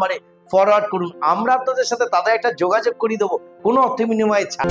নাম্বারে ফরওয়ার্ড করুন। আমরা আপনাদের সাথে তাদের একটা যোগাযোগ করিয়ে দেবো। কোনো অর্থ বিনিময়ে ছাড়।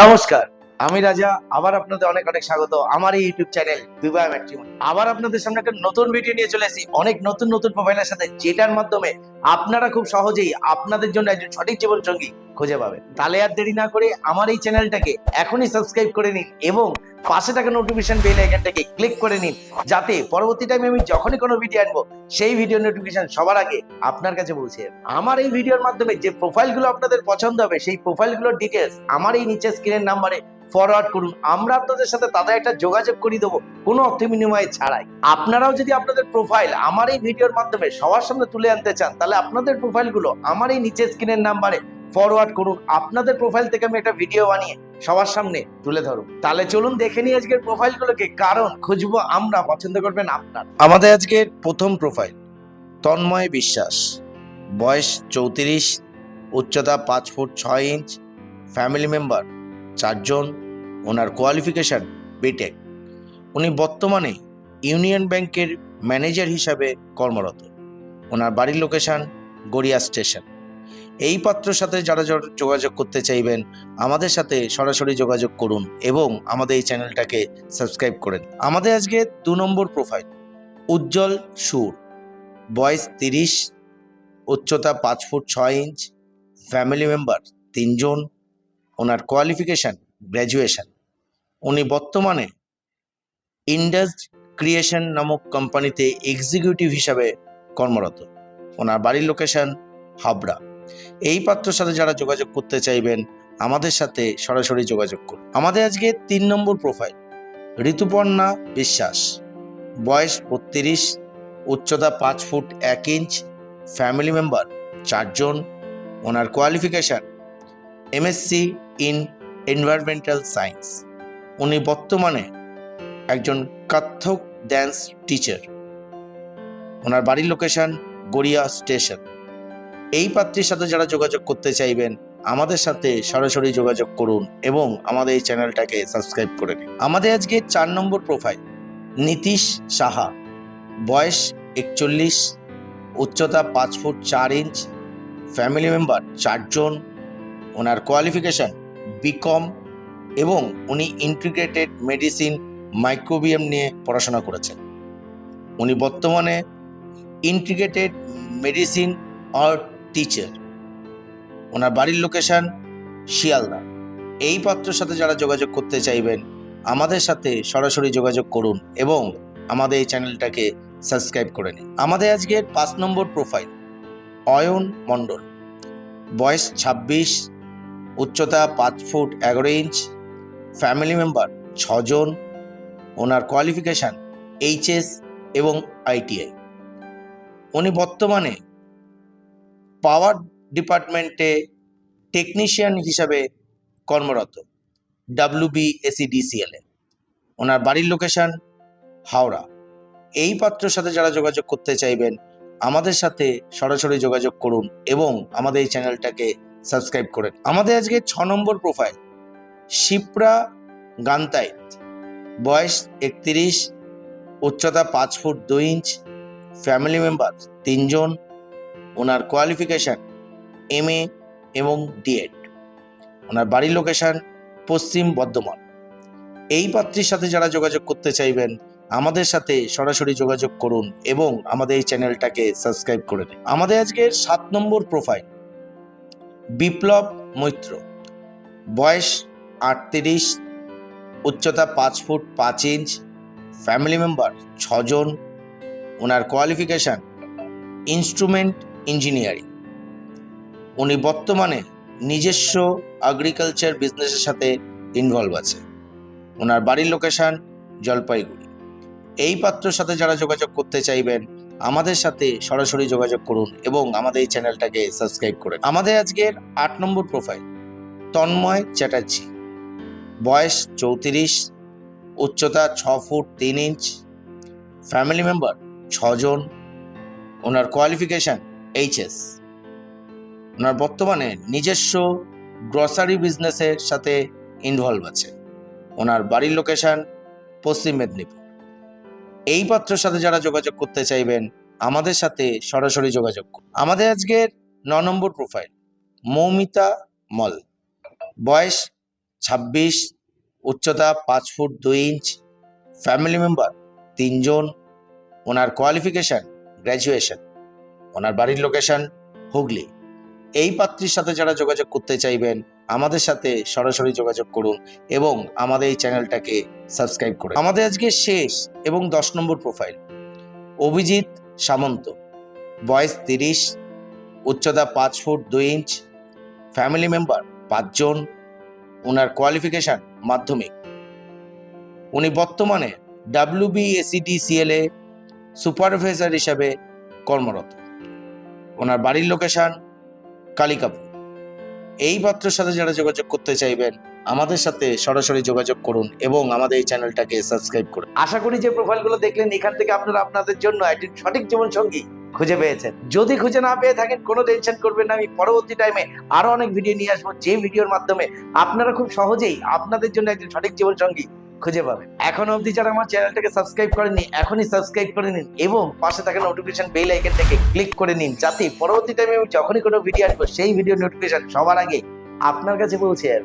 নমস্কার, আমি রাজা। আবার আপনাদের অনেক অনেক স্বাগত। আমার এই ইউটিউব চ্যানেল দুবাই ম্যাট্রিমনি। আবার আপনাদের সামনে একটা নতুন ভিডিও নিয়ে চলে আসি অনেক নতুন নতুন প্রোফাইলের সাথে, যেটার মাধ্যমে আপনারা খুব সহজেই আপনাদের জন্য একজন সঠিক জীবন সঙ্গী খুঁজে পাবেন। তাহলে আর দেরি না করে আমার এই চ্যানেলটাকে এখনই সাবস্ক্রাইব করে নিন এবং পাশে থাকা নোটিফিকেশন বেল আইকনটাকে ক্লিক করে নিন যাতে পরবর্তী টাইমে আমি যখনই কোনো ভিডিও আনব, সেই ভিডিও নোটিফিকেশন সবার আগে আপনার কাছে পৌঁছে। আমার এই ভিডিওর মাধ্যমে যে প্রোফাইলগুলো আপনাদের পছন্দ হবে, সেই প্রোফাইলগুলোর ডিটেলস আমার এই নিচে স্ক্রিনের নাম্বারে ফরওয়ার্ড করুন। আমরা আপনাদের সাথে তাদের একটা যোগাযোগ করিয়ে দেবো, কোনো অর্থ বিনিময়ে ছাড়াই। আপনারাও যদি আপনাদের প্রোফাইল আমার এই ভিডিওর মাধ্যমে সবার সামনে তুলে আনতে চান, তাহলে আপনাদের প্রোফাইলগুলো আমার এই নিচে স্ক্রিনের নাম্বারে ফরওয়ার্ড করুন। আপনাদের প্রোফাইল থেকে আমি একটা ভিডিও বানিয়ে সবার সামনে তুলে ধরুন। তাহলে চলুন দেখে নিই আজকের প্রোফাইলগুলোকে কারণ খুঁজবো আমরা, পছন্দ করবেন আপনার। আমাদের আজকের প্রথম প্রোফাইল তন্ময় বিশ্বাস। বয়স চৌত্রিশ, উচ্চতা পাঁচ ফুট ছয় ইঞ্চ ফ্যামিলি মেম্বার চারজন, ওনার কোয়ালিফিকেশন বিটেক উনি বর্তমানে ইউনিয়ন ব্যাংকের ম্যানেজার হিসাবে কর্মরত। ওনার বাড়ির লোকেশন গড়িয়া স্টেশন এই পাত্রর সাথে যারা যোগাযোগ করতে চাইবেন, আমাদের সাথে সরাসরি যোগাযোগ করুন এবং আমাদের এই চ্যানেলটাকে সাবস্ক্রাইব করেন। আমাদের আজকে দু নম্বর প্রোফাইল উজ্জ্বল সুর। বয়স তিরিশ, উচ্চতা পাঁচ ফুট ছয় ইঞ্চ ফ্যামিলি মেম্বার তিনজন, ওনার কোয়ালিফিকেশন গ্র্যাজুয়েশন উনি বর্তমানে ইন্ডাস ক্রিয়েশন নামক কোম্পানিতে এক্সিকিউটিভ হিসাবে কর্মরত। ওনার বাড়ির লোকেশন হাবড়া। এই পাত্রর সাথে যারা যোগাযোগ করতে চাইবেন, আমাদের সাথে সরাসরি যোগাযোগ করুন। আমাদের আজকে তিন নম্বর প্রোফাইল ঋতুপর্ণা বিশ্বাস। বয়স বত্রিশ, উচ্চতা পাঁচ ফুট এক ইঞ্চ ফ্যামিলি মেম্বার চারজন। ওনার qualification MSc in environmental science উনি বর্তমানে একজন কত্থক ড্যান্স টিচার ওনার বাড়ির লোকেশন গড়িয়া স্টেশন এই পাত্রীর সাথে যারা যোগাযোগ করতে চাইবেন, আমাদের সাথে সরাসরি যোগাযোগ করুন এবং আমাদের এই চ্যানেলটাকে সাবস্ক্রাইব করে নিন। আমাদের আজকে চার নম্বর প্রোফাইল নীতিশ সাহা। বয়স একচল্লিশ, উচ্চতা পাঁচ ফুট চার ইঞ্চ ফ্যামিলি মেম্বার চারজন। ওনার কোয়ালিফিকেশন বিকম এবং উনি ইন্টিগ্রেটেড মেডিসিন মাইক্রোবিয়াম নিয়ে পড়াশোনা করেছেন। উনি বর্তমানে ইন্টিগ্রেটেড মেডিসিন আর টিচার ওনার বাড়ির লোকেশন শিয়ালদা। এই পাত্রের সাথে যারা যোগাযোগ করতে চাইবেন, আমাদের সাথে সরাসরি যোগাযোগ করুন এবং আমাদের এই চ্যানেলটাকে সাবস্ক্রাইব করে নিন। আমাদের আজকের পাঁচ নম্বর প্রোফাইল অয়ন মণ্ডল। বয়স ছাব্বিশ, উচ্চতা পাঁচ ফুট এগারো ইঞ্চ ফ্যামিলি মেম্বার ছজন। ওনার কোয়ালিফিকেশান এইচএস এবং আইটিআই উনি বর্তমানে পাওয়ার ডিপার্টমেন্টে টেকনিশিয়ান হিসাবে কর্মরত ডাব্লিউবিএসিডিসিএল এ। ওনার বাড়ির লোকেশন হাওড়া। এই পাত্রের সাথে যারা যোগাযোগ করতে চাইবেন, আমাদের সাথে সরাসরি যোগাযোগ করুন এবং আমাদের এই চ্যানেলটাকে সাবস্ক্রাইব করেন। আমাদের আজকে ছ নম্বর প্রোফাইল শিপ্রা গান্তাইত। বয়স একত্রিশ, উচ্চতা পাঁচ ফুট দুই ইঞ্চ। ফ্যামিলি মেম্বার তিনজন, ওনার কোয়ালিফিকেশান এম এ এবং ডিএড ওনার বাড়ির লোকেশন পশ্চিম বর্ধমান। এই পাত্রীর সাথে যারা যোগাযোগ করতে চাইবেন, আমাদের সাথে সরাসরি যোগাযোগ করুন এবং আমাদের এই চ্যানেলটাকে সাবস্ক্রাইব করে নিন। আমাদের আজকের সাত নম্বর প্রোফাইল বিপ্লব মৈত্র। বয়স আটত্রিশ, উচ্চতা পাঁচ ফুট পাঁচ ইঞ্চ ফ্যামিলি মেম্বার ছজন ওনার কোয়ালিফিকেশান ইনস্ট্রুমেন্ট ইঞ্জিনিয়ারিং উনি বর্তমানে নিজস্ব এগ্রিকালচার বিজনেসের সাথে ইনভলভ আছে। ওনার বাড়ির লোকেশন জলপাইগুড়ি। এই পাত্রর সাথে যারা যোগাযোগ করতে চাইবেন, আমাদের সাথে সরাসরি যোগাযোগ করুন এবং আমাদের এই চ্যানেলটাকে সাবস্ক্রাইব করুন আমাদের আজকের আট নম্বর প্রোফাইল তন্ময় চ্যাটার্জি। বয়স চৌত্রিশ, উচ্চতা ছ ফুট তিন ইঞ্চ ফ্যামিলি মেম্বার ছজন, ওনার কোয়ালিফিকেশান এইচএস ওনার বর্তমানে নিজস্ব গ্রসারি বিজনেসের সাথে ইনভলভ আছে। ওনার বাড়ির লোকেশন পশ্চিম মেদিনীপুর। এই পাত্রের সাথে যারা যোগাযোগ করতে চাইবেন, আমাদের সাথে সরাসরি যোগাযোগ করুন। আমাদের আজকের ন নম্বর প্রোফাইল মৌমিতা মল। বয়স ছাব্বিশ, উচ্চতা পাঁচ ফুট দুই ইঞ্চ। ফ্যামিলি মেম্বার তিনজন ওনার কোয়ালিফিকেশন গ্র্যাজুয়েশন ওনার বাড়ির লোকেশন হুগলি। এই পাত্রীর সাথে যারা যোগাযোগ করতে চাইবেন, আমাদের সাথে সরাসরি যোগাযোগ করুন এবং আমাদের এই চ্যানেলটাকে সাবস্ক্রাইব করুন আমাদের আজকে শেষ এবং দশ নম্বর প্রোফাইল অভিজিৎ সামন্ত। বয়স তিরিশ, উচ্চতা পাঁচ ফুট দুই ইঞ্চ ফ্যামিলি মেম্বার পাঁচজন ওনার কোয়ালিফিকেশন মাধ্যমিক। উনি বর্তমানে ডাব্লিউবিএসিডিসিএল এ সুপারভাইজার হিসাবে কর্মরত। ওনার বাড়ির লোকেশন কালিকাপুর। এই পাত্রের সাথে যারা যোগাযোগ করতে চাইবেন, আমাদের সাথে সরাসরি যোগাযোগ করুন এবং আমাদের এই চ্যানেলটাকে সাবস্ক্রাইব করুন। আশা করি যে প্রোফাইলগুলো দেখলেন, এখান থেকে আপনারা আপনাদের জন্য একটি সঠিক জীবন সঙ্গী খুঁজে পেয়েছেন। যদি খুঁজে না পেয়ে থাকেন, কোনো টেনশন করবেন না, আমি পরবর্তী টাইমে আরও অনেক ভিডিও নিয়ে আসব। যে ভিডিওর মাধ্যমে আপনারা খুব সহজেই আপনাদের জন্য একটি সঠিক জীবন সঙ্গী খুঁজে পাবেন। এখন অবধি যারা আমার চ্যানেলটাকে সাবস্ক্রাইব করেননি, এখনই সাবস্ক্রাইব করে নিন এবং পাশে থাকা নোটিফিকেশন বেল আইকনটাকে ক্লিক করে নিন যাতে পরবর্তী টাইমে আমি যখনই কোনো ভিডিও আসব, সেই ভিডিও নোটিফিকেশন সবার আগে আপনার কাছে পৌঁছে যাবে।